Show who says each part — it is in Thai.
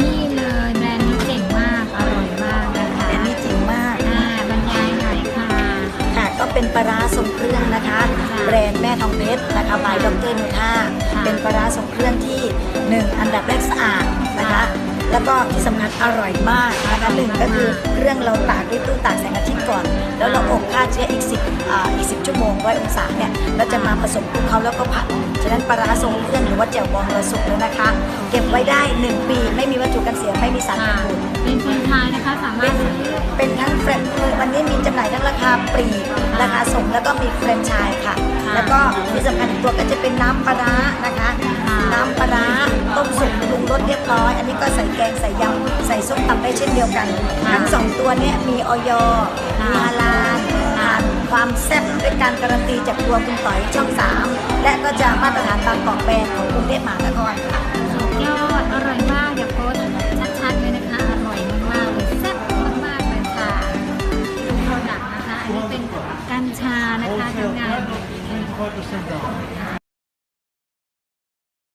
Speaker 1: นี่เลยแบรนด์นี้เจ๋งมาก อร่อยมากนะคะ
Speaker 2: แบรนด์นี้จริงมาก
Speaker 1: อ่าบรรยายหน่อยค่ะ
Speaker 2: ค่ะก็เป็นปลาร้าทรงเครื่องนะคะ
Speaker 1: ค่ะ
Speaker 2: แบรนด์แม่ทองเพชรนะคะบายดรนูท่า
Speaker 1: ค่ะ
Speaker 2: เป็นปลาร้าทรงเครื่องที่หนึ่งอันดับแรกสะอาดนะคะ
Speaker 1: ค่ะ
Speaker 2: แล้วก็ที่สำคัญอร่อยมากนะคะหนึ่งก็คือเครื่องเราตากด้วยตู้ตากแสงอาทิตย์ก่อน แล้วเราอบฆ่าเชื้ออีก10อ่าอีก10ชั่วโมงร้อยองศาเนี่ยเราจะมาผสมคลุกเคล้าแล้วก็ผัดฉะ นั้นปลาร้าทรงเครื่องหรือว่าแจ่วบองเราสุกแล้วนะคะ เก็บไว้ได้ 1 ปี ไม่มีวัตถุกันเสียไม่มีสารกั
Speaker 1: ค่ะ
Speaker 2: นบูด
Speaker 1: เป็นแฟรนไชส์นะคะสามารถซื้อ
Speaker 2: เป็นทั้งแฟรนวันนี้มีจำหน่ายทั้งราคาปลีกราคาส่งแล้วก็มีแฟรนไชส์ค่ะ
Speaker 1: ค่ะ
Speaker 2: แล้วก็ที่สำคัญอีกตัวก็จะเป็นน้ำปลาร้านะคะ
Speaker 1: ค่ะ
Speaker 2: น้ำปลาร้าต้มสุกปรุงรสเรียบร้อย อันนี้ก็ใส่แกงใส่ยำใส่ส้มตำได้เช่นเดียวกัน
Speaker 1: ค่ะ
Speaker 2: ทั้งสองตัวเนี้มีออยมีฮาลาลผ่านความแซ่บด้วยการการันตีจากครัวคุณต่อยช่องสามและก็จะมาตรฐาน บางกอกแบรนด์ของกรุงเทพมหานครค่ะ
Speaker 1: สุดยอดอร่อยมากอย่าโพสต์ชัดๆเลยนะคะ อร่อยมากๆเลยแซ่บมากๆเลยค่ะทุกโปรดักต์นะคะ อันนี้เป็นกัญชานะคะทำงาน
Speaker 3: 25% down.